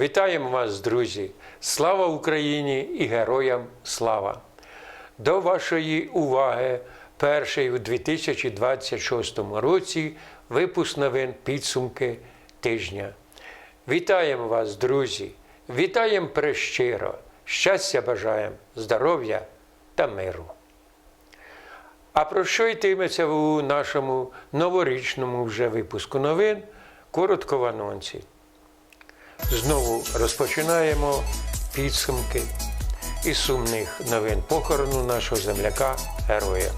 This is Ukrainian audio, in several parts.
Вітаємо вас, друзі! Слава Україні і героям слава! До вашої уваги перший у 2026 році випуск новин підсумки тижня. Вітаємо вас, друзі! Вітаємо прещиро! Щастя бажаємо, здоров'я та миру! А про що йтиметься у нашому новорічному вже випуску новин? Коротко в анонсі. Знову розпочинаємо підсумки із сумних новин похорону нашого земляка героя.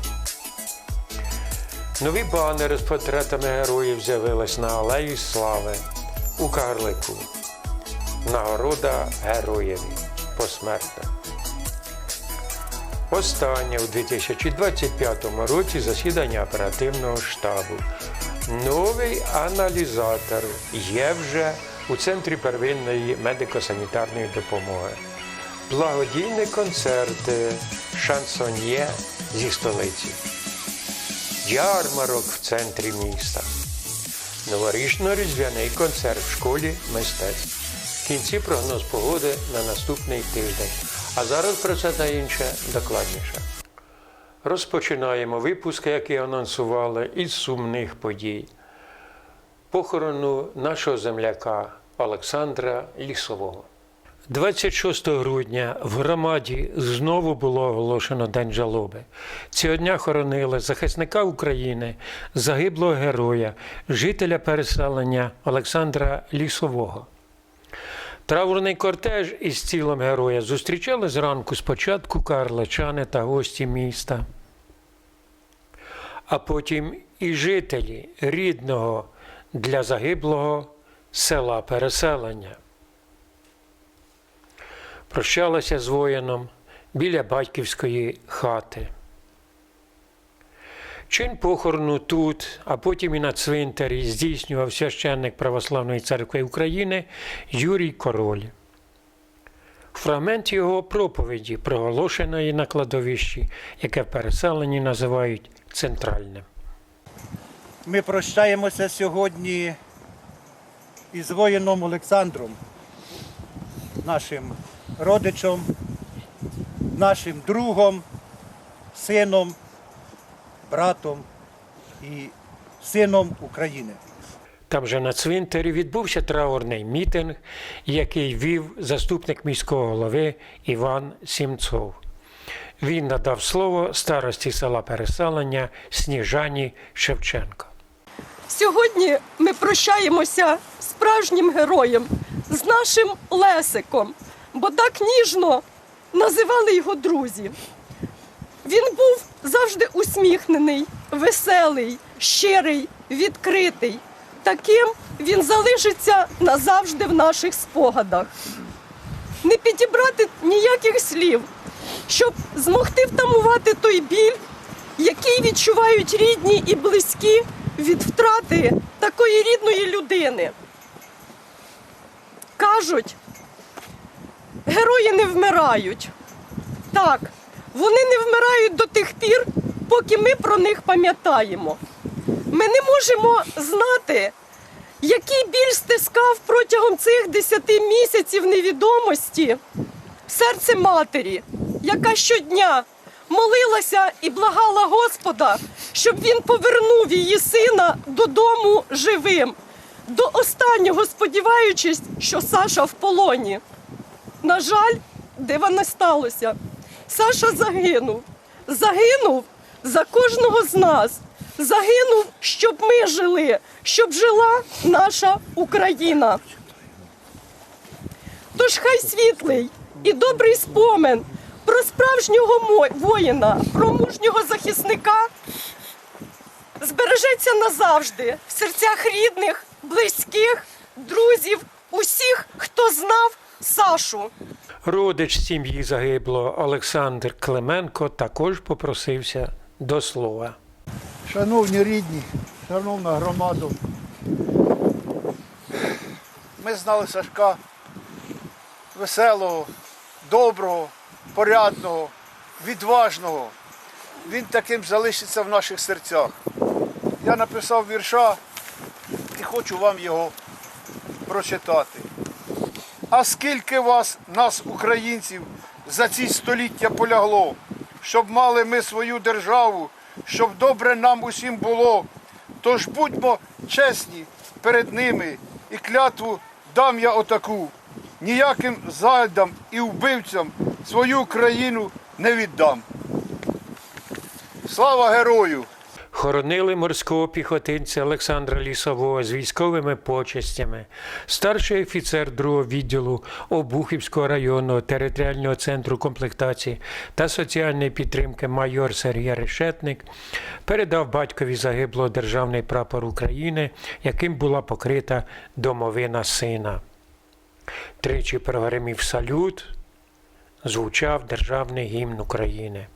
Нові банери з портретами героїв з'явились на Алеї Слави у Карлику. Нагорода героєві посмертна. Останнє у 2025 році засідання оперативного штабу. Новий аналізатор є вже у Центрі первинної медико-санітарної допомоги. Благодійні концерти шансоньє зі столиці. Ярмарок в центрі міста. Новорічно-різдвяний концерт в школі мистецтв. Кінці прогноз погоди на наступний тиждень. А зараз про це та інше докладніше. Розпочинаємо випуск, який анонсували, із сумних подій. Похорону нашого земляка Олександра Лісового. 26 грудня в громаді знову було оголошено День жалоби. Цього дня хоронили захисника України, загиблого героя, жителя переселення Олександра Лісового. Траурний кортеж із тілом героя зустрічали зранку спочатку карличани та гості міста, а потім і жителі рідного для загиблого села переселення. Прощалася з воїном біля батьківської хати. Чин похорону тут, а потім і на цвинтарі здійснював священник Православної церкви України Юрій Король. Фрагмент його проповіді, проголошеної на кладовищі, яке в переселенні називають центральним. Ми прощаємося сьогодні із воїном Олександром, нашим родичем, нашим другом, сином, братом і сином України. Там же на цвинтарі відбувся траурний мітинг, який вів заступник міського голови Іван Сімцов. Він надав слово старості села переселення Сніжані Шевченко. Сьогодні ми прощаємося справжнім героєм, з нашим Лесиком, бо так ніжно називали його друзі. Він був завжди усміхнений, веселий, щирий, відкритий. Таким він залишиться назавжди в наших спогадах. Не підібрати ніяких слів, щоб змогти втамувати той біль, який відчувають рідні і близькі від втрати такої рідної людини. Кажуть, герої не вмирають. Так, вони не вмирають до тих пір, поки ми про них пам'ятаємо. Ми не можемо знати, який біль стискав протягом цих десяти місяців невідомості серце матері, яка щодня молилася і благала Господа, щоб він повернув її сина додому живим, до останнього сподіваючись, що Саша в полоні. На жаль, дива не сталося. Саша загинув. Загинув за кожного з нас. Загинув, щоб ми жили, щоб жила наша Україна. Тож хай світлий і добрий спомин про справжнього мо- воїна, про мужнього захисника збережеться назавжди в серцях рідних, близьких, друзів, усіх, хто знав Сашу. Родич сім'ї загиблого Олександр Клименко також попросився до слова. Шановні рідні, шановна громаду. Ми знали Сашка веселого, доброго, порядного, відважного. Він таким залишиться в наших серцях. Я написав вірша і хочу вам його прочитати. А скільки вас, нас, українців, за ці століття полягло, щоб мали ми свою державу, щоб добре нам усім було. Тож будьмо чесні перед ними і клятву дам я отаку. Ніяким зайдам і вбивцям свою країну не віддам. Слава герою! Хоронили морського піхотинця Олександра Лісового з військовими почестями, старший офіцер другого відділу Обухівського районного територіального центру комплектації та соціальної підтримки майор Сергій Решетник передав батькові загиблого державний прапор України, яким була покрита домовина сина. Тричі прогремів салют, звучав державний гімн України.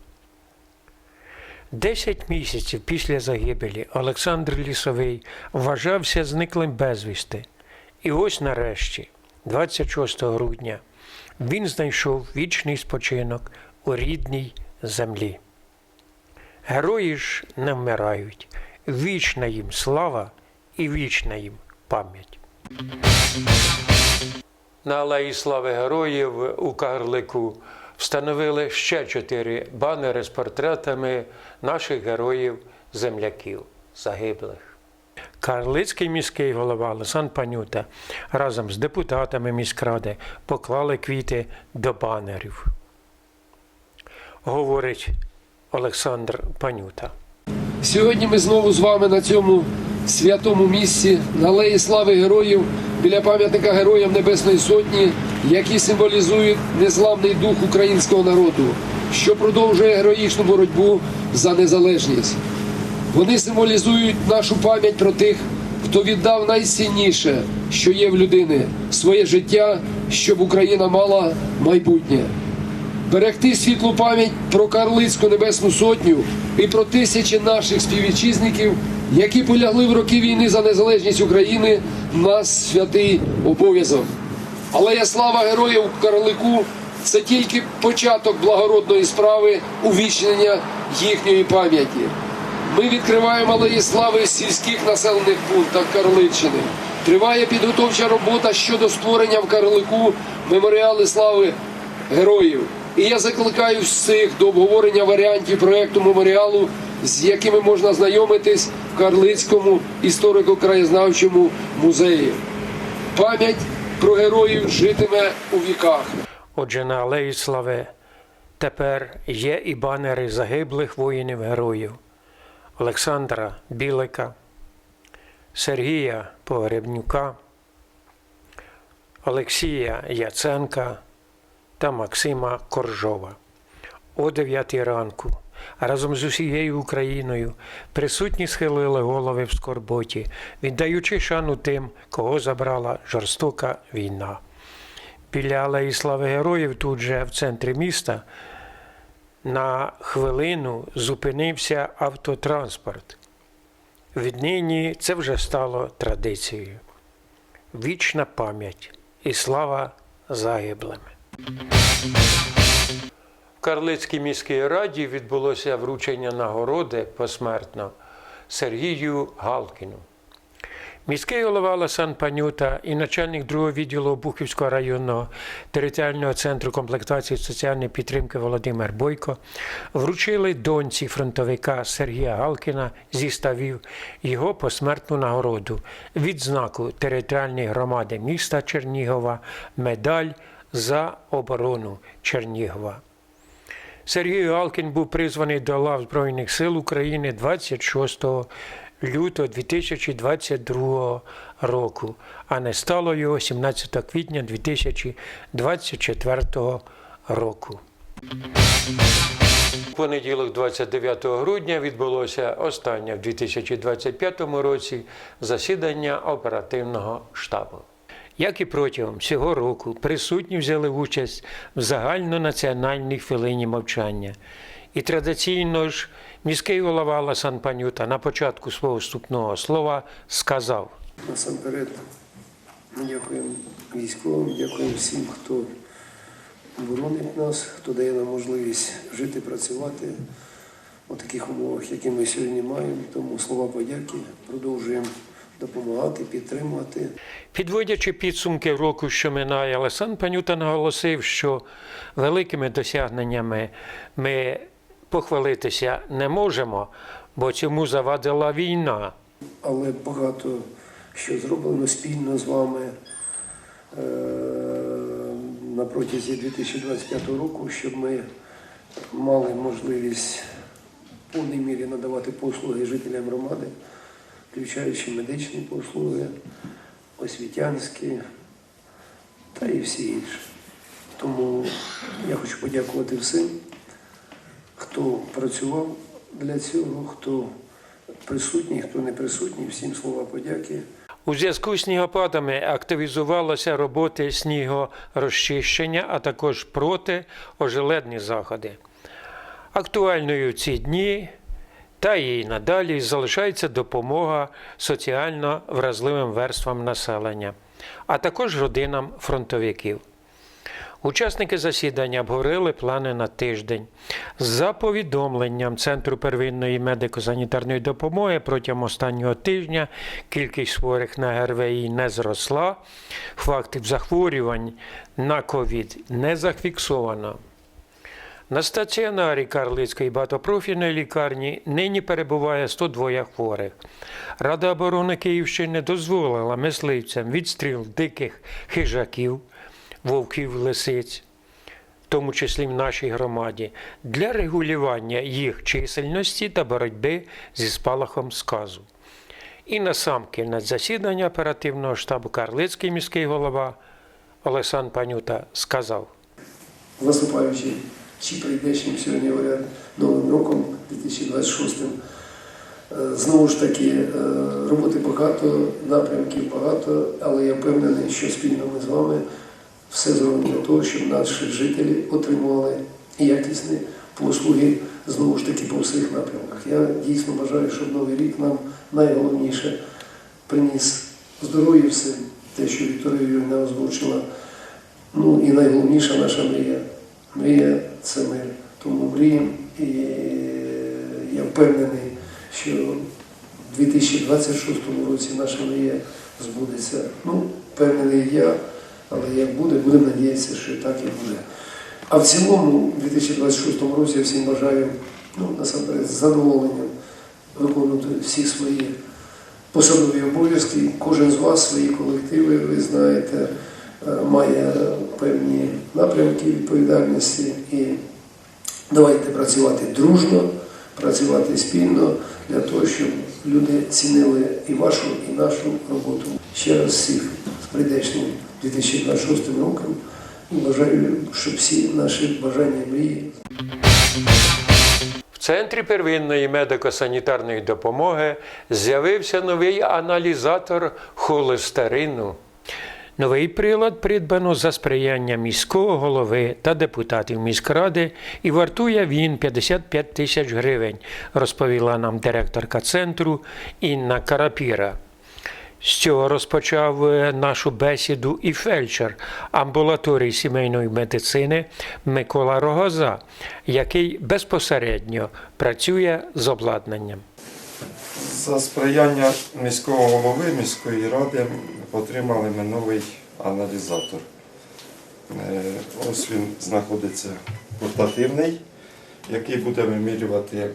Десять місяців після загибелі Олександр Лісовий вважався зниклим безвісти. І ось нарешті, 26 грудня, він знайшов вічний спочинок у рідній землі. Герої ж не вмирають, вічна їм слава і вічна їм пам'ять. На Алеї Слави Героїв у Карлику встановили ще чотири банери з портретами наших героїв-земляків загиблих. Карлицький міський голова Олександр Панюта разом з депутатами міськради поклали квіти до банерів. Говорить Олександр Панюта. Сьогодні ми знову з вами на цьому святому місці, на Алеї Слави Героїв, біля пам'ятника Героям Небесної Сотні, які символізують незламний дух українського народу, що продовжує героїчну боротьбу за незалежність. Вони символізують нашу пам'ять про тих, хто віддав найцінніше, що є в людини, своє життя, щоб Україна мала майбутнє берегти світлу пам'ять про Карлицьку Небесну Сотню і про тисячі наших співвітчизників, які полягли в роки війни за незалежність України, нас святий обов'язок. Алея слава героїв Карлику це тільки початок благородної справи увічнення їхньої пам'яті. Ми відкриваємо алеї слави в сільських населених пунктах Карличчини. Триває підготовча робота щодо створення в Карлику меморіали слави героїв. І я закликаю всіх до обговорення варіантів проекту меморіалу, з якими можна знайомитись в Карлицькому історико-краєзнавчому музеї. Пам'ять про героїв житиме у віках. Отже, на Алеї Слави тепер є і банери загиблих воїнів-героїв Олександра Білика, Сергія Погребнюка, Олексія Яценка та Максима Коржова. О 9 ранку разом з усією Україною присутні схилили голови в скорботі, віддаючи шану тим, кого забрала жорстока війна. Біля Алеї Слави Героїв, тут же в центрі міста, на хвилину зупинився автотранспорт. Віднині це вже стало традицією. Вічна пам'ять і слава загиблим. Карлицькій міській раді відбулося вручення нагороди посмертно Сергію Галкіну. Міський голова Ласан Панюта і начальник другого відділу Бухівського районного територіального центру комплектації соціальної підтримки Володимир Бойко вручили доньці фронтовика Сергія Галкіна зі ставів його посмертну нагороду відзнаку територіальної громади міста Чернігова, медаль за оборону Чернігова. Сергій Галкін був призваний до лав Збройних сил України 26 лютого 2022 року, а не стало його 17 квітня 2024 року. У понеділок, 29 грудня, відбулося останнє в 2025 році засідання оперативного штабу. Як і протягом цього року, присутні взяли участь в загальнонаціональній хвилині мовчання. І традиційно ж міський голова Ласан Панюта на початку свого вступного слова сказав. Насамперед дякуємо військовим, дякуємо всім, хто боронить нас, хто дає нам можливість жити, працювати у таких умовах, які ми сьогодні маємо. Тому слова подяки. Продовжуємо допомагати, підтримувати. Підводячи підсумки року, що минає, Олександр Панюта наголосив, що великими досягненнями ми похвалитися не можемо, бо цьому завадила війна. але багато що зроблено спільно з вами е, на протязі 2025 року, щоб ми мали можливість в повній мірі надавати послуги жителям громади, включаючи медичні послуги, освітянські та і всі інші. Тому я хочу подякувати всім, хто працював для цього, хто присутній, хто не присутній, всім слова подяки. У зв'язку з снігопадами активізувалися роботи снігорозчищення, а також проти ожеледні заходи. Актуальною ці дні та і надалі залишається допомога соціально вразливим верствам населення, а також родинам фронтовиків. Учасники засідання обговорили плани на тиждень. За повідомленням Центру первинної медико-санітарної допомоги протягом останнього тижня кількість хворих на ГРВІ не зросла, фактів захворювань на ковід не зафіксовано. На стаціонарі Карлицької багатопрофільної лікарні нині перебуває 102 хворих. Рада оборони Київщини дозволила мисливцям відстріл диких хижаків, вовків, лисиць, в тому числі в нашій громаді, для регулювання їх чисельності та боротьби зі спалахом сказу. І насамкінець засідання оперативного штабу Карлицький міський голова Олександр Панюта сказав. Наступаючи чи прийдешнім сьогодні говорять Новим роком 2026. Е, Знову ж таки, е, роботи багато, напрямків багато, але я впевнений, що спільно ми з вами все зробимо для того, щоб наші жителі отримували якісні послуги знову ж таки по всіх напрямках. Я дійсно бажаю, щоб новий рік нам найголовніше приніс здоров'я всім, те, що Вікторія Юрійовна озвучила. Ну і найголовніша наша мрія. Мрія це мир. Тому мріємо і я впевнений, що в 2026 році наша мрія збудеться. Ну, впевнений я, але як буде, будемо надіятися, що так і буде. А в цілому, у 2026 році я всім бажаю ну, насамперед з задоволенням виконувати всі свої посадові обов'язки. Кожен з вас свої колективи, ви знаєте, е, має певні напрямки відповідальності і давайте працювати дружно, працювати спільно для того, щоб люди цінили і вашу, і нашу роботу. Ще раз всіх з прийдешнім 2026 роком і бажаю, щоб всі наші бажання мрії В центрі первинної медико-санітарної допомоги з'явився новий аналізатор холестерину. Новий прилад придбано за сприяння міського голови та депутатів міськради і вартує він 55 тисяч гривень, розповіла нам директорка центру Інна Карапіра. З цього розпочав е, нашу бесіду і фельдшер амбулаторії сімейної медицини Микола Рогоза, який безпосередньо працює з обладнанням. За сприяння міського голови міської ради отримали ми новий аналізатор. Е, Ось він знаходиться портативний, який буде вимірювати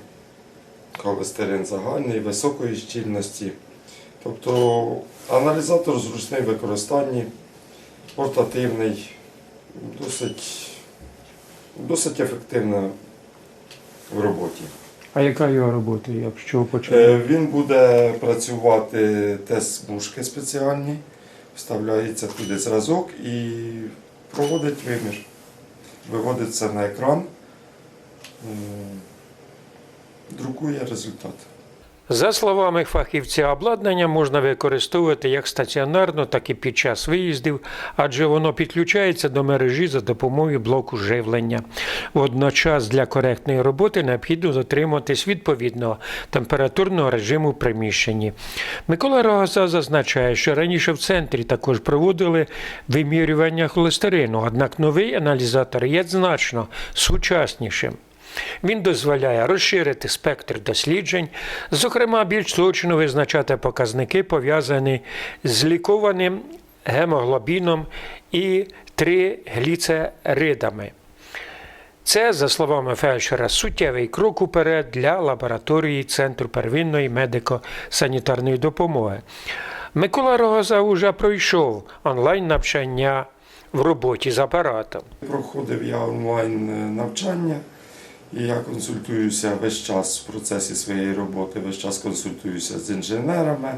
холестерин загальний високої щільності. Тобто аналізатор зручний в використанні, портативний, досить, досить ефективно в роботі. А яка його робота, якщо почав? Він буде працювати тест бушки спеціальні, вставляється туди зразок і проводить вимір. Виводиться на екран, друкує результат. За словами фахівця, обладнання можна використовувати як стаціонарно, так і під час виїздів, адже воно підключається до мережі за допомогою блоку живлення. Водночас для коректної роботи необхідно дотримуватись відповідного температурного режиму в приміщенні. Микола Рогоза зазначає, що раніше в центрі також проводили вимірювання холестерину, однак новий аналізатор є значно сучаснішим. Він дозволяє розширити спектр досліджень, зокрема, більш точно визначати показники, пов'язані з лікованим гемоглобіном і тригліцеридами. Це, за словами фельдшера, суттєвий крок уперед для лабораторії Центру первинної медико-санітарної допомоги. Микола Рогоза вже пройшов онлайн навчання в роботі з апаратом. Проходив я онлайн е, навчання, і я консультуюся весь час в процесі своєї роботи, весь час консультуюся з інженерами.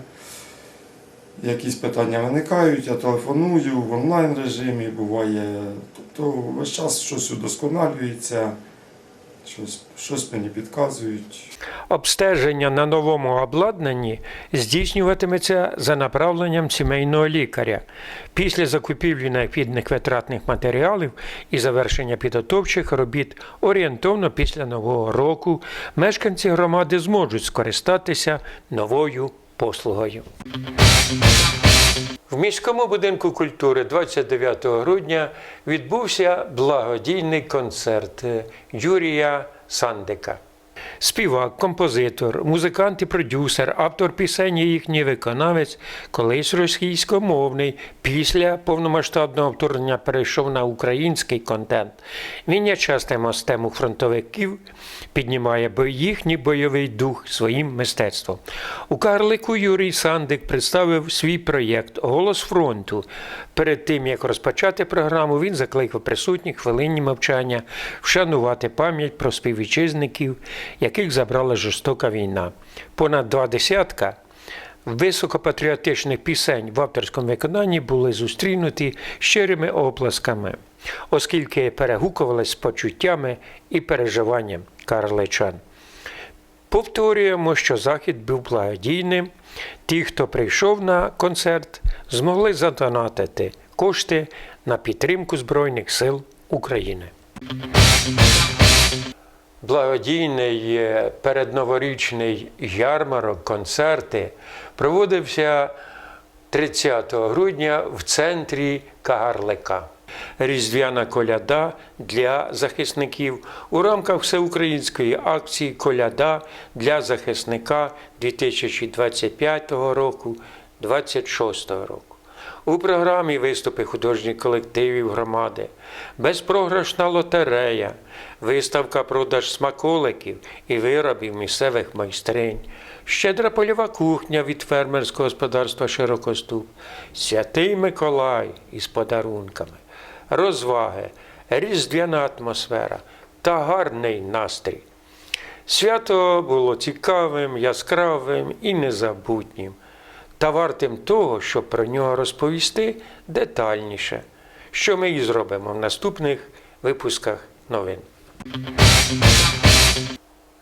Якісь питання виникають, я телефоную в онлайн режимі, буває. Тобто весь час щось удосконалюється, щось, щось мені підказують. Обстеження на новому обладнанні здійснюватиметься за направленням сімейного лікаря після закупівлі необхідних витратних матеріалів і завершення підготовчих робіт орієнтовно після нового року мешканці громади зможуть скористатися новою послугою. В міському будинку культури 29 грудня відбувся благодійний концерт Юрія Сандика. Співак, композитор, музикант і продюсер, автор пісень і їхній виконавець, колись російськомовний, після повномасштабного вторгнення перейшов на український контент. Він є частим гостем у фронтовиків, піднімає їхній бойовий дух своїм мистецтвом. У Карлику Юрій Сандик представив свій проєкт Голос фронту. Перед тим як розпочати програму, він закликав присутніх хвилинні мовчання вшанувати пам'ять про співвітчизників, яких забрала жорстока війна. Понад два десятка високопатріотичних пісень в авторському виконанні були зустрінуті щирими оплесками, оскільки перегукувались з почуттями і переживанням карличан. Повторюємо, що захід був благодійним. Ті, хто прийшов на концерт, змогли задонатити кошти на підтримку Збройних сил України. Благодійний е, передноворічний ярмарок, концерти проводився 30 грудня в центрі Кагарлика. Різдвяна коляда для захисників у рамках всеукраїнської акції Коляда для захисника 2025 року 2026 року. У програмі виступи художніх колективів громади, безпрограшна лотерея, виставка продаж смаколиків і виробів місцевих майстринь, щедра польова кухня від фермерського господарства Широкоступ, святий Миколай із подарунками, розваги, різдвяна атмосфера та гарний настрій. Свято було цікавим, яскравим і незабутнім, та вартим того, щоб про нього розповісти детальніше, що ми і зробимо в наступних випусках новин.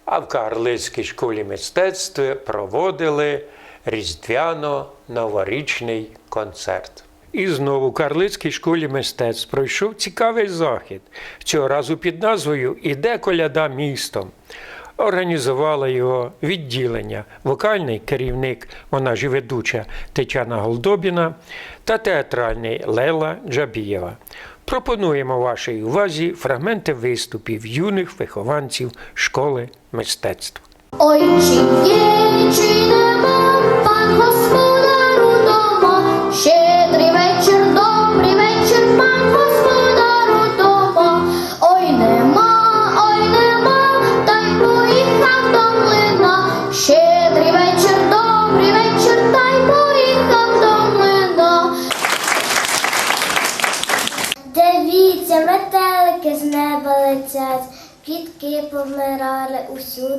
А в Карлицькій школі мистецтва проводили різдвяно-новорічний концерт. І знову в Карлицькій школі мистецтв пройшов цікавий захід. Цього разу під назвою Іде коляда містом. Організувала його відділення, вокальний керівник, вона ж ведуча Тетяна Голдобіна та театральний Лейла Джабієва. Пропонуємо вашій увазі фрагменти виступів юних вихованців школи мистецтв. Ой, чи є, чи нема, пан господару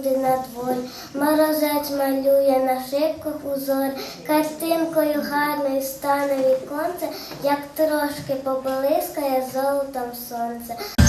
усюди на двор. Морозець малює на шибках узор, картинкою гарною стане віконце, як трошки поблискає золотом сонце.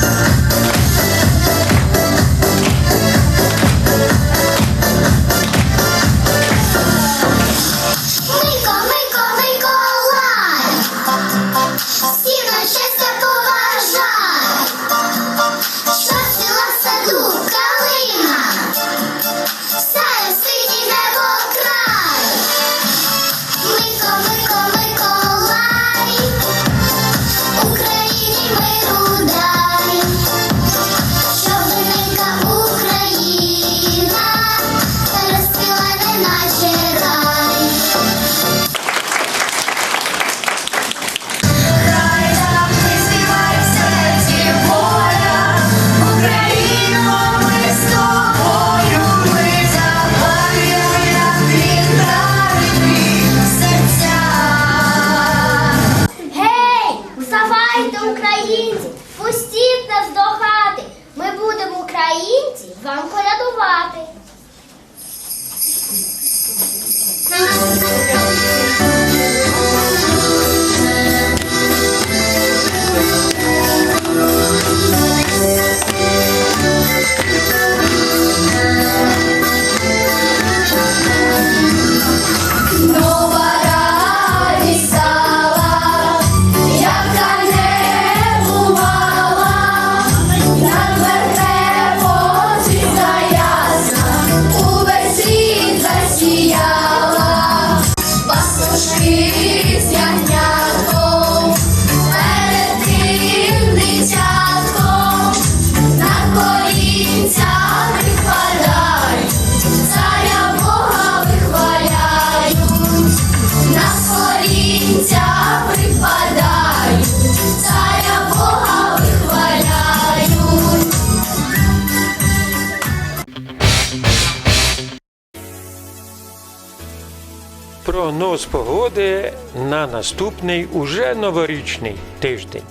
Погоди на наступний уже новорічний тиждень.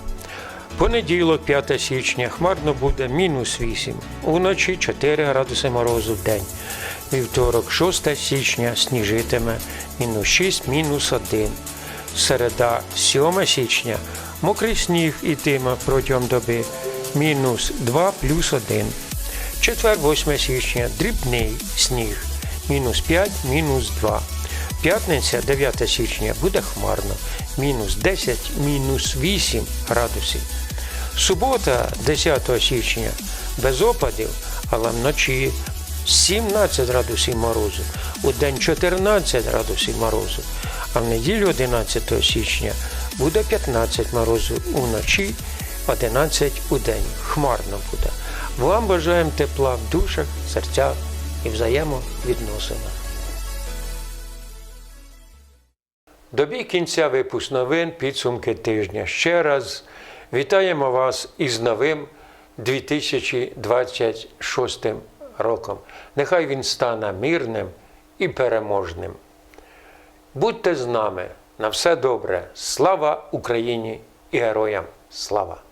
Понеділок, 5 січня, хмарно буде мінус 8, уночі 4 градуси морозу в день. Вівторок, 6 січня, сніжитиме мінус 6, мінус 1. Середа, 7 січня, мокрий сніг ітиме протягом доби, мінус 2 плюс 1. Четвер, 8 січня, дрібний сніг, мінус 5, мінус 2. П'ятниця, 9 січня, буде хмарно, мінус 10, мінус 8 градусів. Субота, 10 січня, без опадів, але вночі 17 градусів морозу, у день 14 градусів морозу, а в неділю 11 січня буде 15 морозу уночі, 11 у день. Хмарно буде. Вам бажаємо тепла в душах, серцях і взаємовідносинах. Добій кінця випуск новин підсумки тижня. Ще раз вітаємо вас із новим 2026 роком. Нехай він стане мирним і переможним. Будьте з нами на все добре. Слава Україні і героям! Слава!